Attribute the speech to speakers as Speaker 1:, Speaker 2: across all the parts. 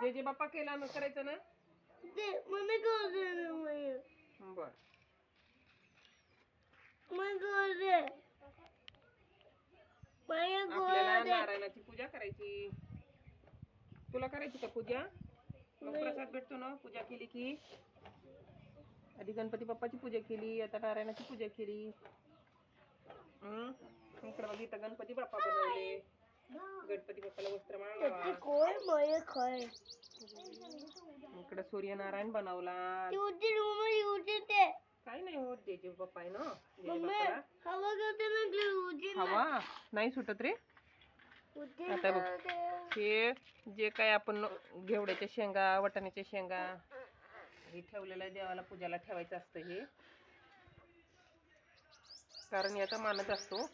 Speaker 1: जे जे बाप्पा केला ना करायचं ना
Speaker 2: ते मला करू दे ना मला.
Speaker 1: बर
Speaker 2: मला करू दे. मला
Speaker 1: आपल्याला
Speaker 2: करू दे.
Speaker 1: नारायणाची पूजा करायची तुला करायची का पूजा मग
Speaker 2: नाही.
Speaker 1: प्रसाद भेटतो ना पूजा केली की आधी गणपती बाप्पाची पूजा केली आता नारायणाची पूजा केली हम्म इकडे बघ इथं गणपती बाप्पा बनवले गणपती बाप्पाला
Speaker 2: मला खाय
Speaker 1: इकडे सूर्यनारायण बनवला. काही नाही होत जे बाप्पा आहे ना.
Speaker 2: हवा
Speaker 1: नाही सुटत रे. आता बघ. हे जे काय आपण घेवड्याच्या शेंगा वाटाण्याच्या शेंगा हे ठेवलेलं देवाला पूजाला ठेवायचं असतं हे. कारण याचा मानच असतो.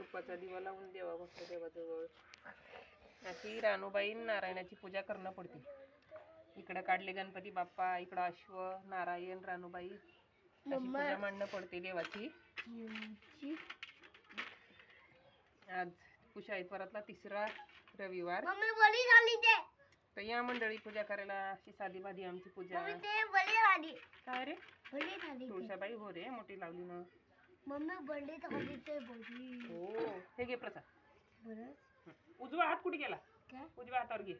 Speaker 1: तुपाचा दिवा लावून देवा बसतो देवाजवळ. अशी रानूबाई नारायणाची पूजा करणं पडते. इकडं काढले गणपती बाप्पा इकडं अश्व नारायण रानूबाई अशी
Speaker 2: मम्मा.
Speaker 1: पूजा मांडणं पडते देवाची. आज पुषा ऐतवारातला तिसरा रविवार.
Speaker 2: मम्मी बली झाली ते.
Speaker 1: तर या मंडळी पूजा करायला अशी साधी बाधी आमची पूजा. काय रे?
Speaker 2: बली झाली ते.
Speaker 1: तुळसाबाई हो रे मोठी लावली ना.
Speaker 2: मम्मी बली
Speaker 1: हो हे घे प्रसाद. उजवा हात कुठे गेला?
Speaker 2: काय?
Speaker 1: उजव्या हातावर घे.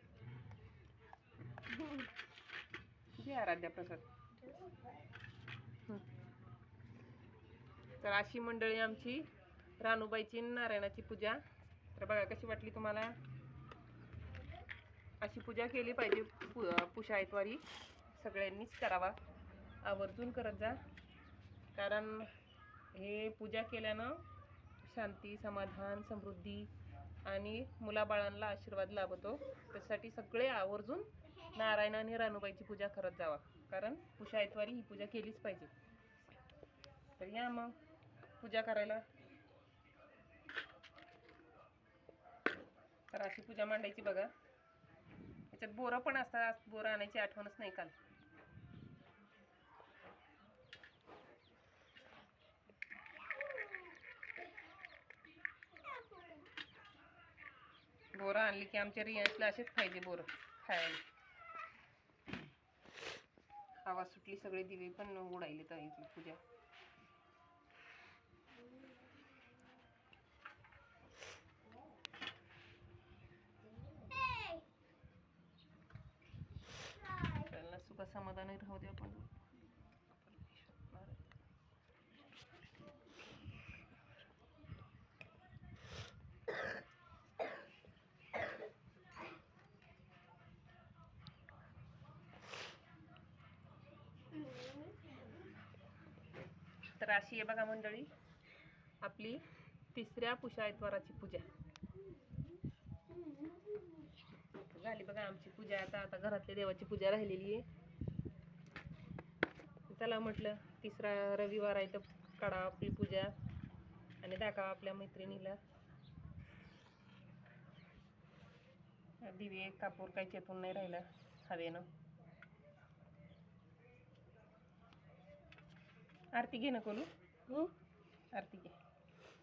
Speaker 1: घे आराध्या प्रसाद. तर अशी मंडळी आमची रानूबाईची नारायणाची पूजा. तर बघा कशी वाटली तुम्हाला? अशी पूजा केली पाहिजे पु पुषा ऐतवारी. सगळ्यांनीच करावा. आवर्जून करत जा. कारण हे पूजा केल्यानं शांती समाधान समृद्धी आणि मुलाबाळांना आशीर्वाद लाभतो. त्यासाठी सगळे आवर्जून नारायण आणि रानूबाईची पूजा करत जावा. कारण पुषा आयतवारी ही पूजा केलीच पाहिजे. तर या मग पूजा करायला. तर अशी पूजा मांडायची बघा. याच्यात बोरं पण असतात. बोरं आणायची आठवणच नाही काल. बोरं आणली की आमच्या रियांशला असेच पाहिजे बोरं खायला. हवा सुटली सगळे दिवे पण उडायले तर पूजा. त्यांना सुख समाधानी राहू दे आपण तर अशी आहे बघा मंडळी. आपली तिसऱ्या पुषा ऐतवाराची पूजा. झाली बघा आमची पूजा. आता आता घरातल्या देवाची पूजा राहिलेली आहे. चला म्हटलं तिसरा रविवार आहे तर काढा आपली पूजा आणि दाखवा आपल्या मैत्रिणीला. दिवे कापूर काही चेतून नाही राहिला हवेनं. आरती घे ना कोलू.
Speaker 2: हं?
Speaker 1: आरती घे.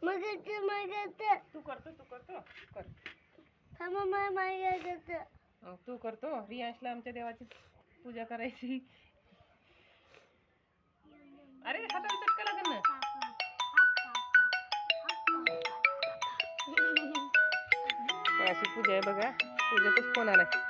Speaker 2: मग ते मागायचं
Speaker 1: तू करतो तू करतो. कर. मग तू करतो. रियांशला आमच्या देवाची पूजा करायची. अरे हाताला चटका लागेल ना? अशी पूजा आहे बघा. पूजेतच फोन आलाय?